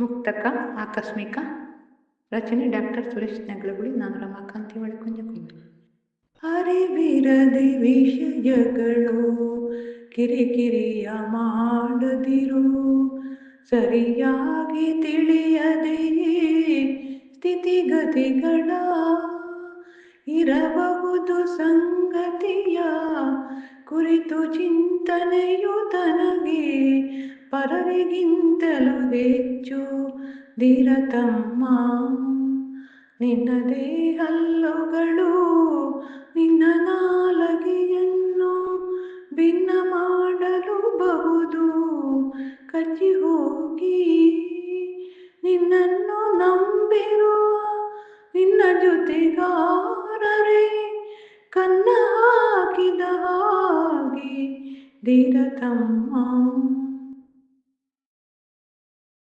ಮುಕ್ತಕ, ಆಕಸ್ಮಿಕ ರಚನೆ ಡಾಕ್ಟರ್ ಸುರೇಶ್ ನಗಳಗುಳಿ. ನಾನು ರಮಾಕಾಂತಿ ಒಳಕೊಂಜಕೊಂಡೆ ಅರಿವಿರದೆ ವಿಷಯಗಳು, ಕಿರಿಕಿರಿಯ ಮಾಡದಿರು, ಸರಿಯಾಗಿ ತಿಳಿಯದೆಯೇ ಸ್ಥಿತಿಗತಿಗಳ ಇರಬಹುದು ಸಂಗತಿಯ ಕುರಿತು ಚಿಂತನೆಯು ತನಗೆ ಪರರಿಗಿಂತಲೂ ಹೆಚ್ಚು ಧೀರತಮ್ಮ ನಿನ್ನದೇ ಹಲ್ಲುಗಳು ನಿನ್ನ ನಾಲಗೆಯನ್ನು ಭಿನ್ನ ಮಾಡಲು ಬಹುದು. ಕಚ್ಚಿ ಹೋಗಿ, ನಿನ್ನನ್ನು ನಂಬಿರುವ ನಿನ್ನ ಜೊತೆಗಾರರೇ, ಕನ್ನ ಹಾಕಿದ ಹಾಗೆ ಧೀರತಮ್ಮ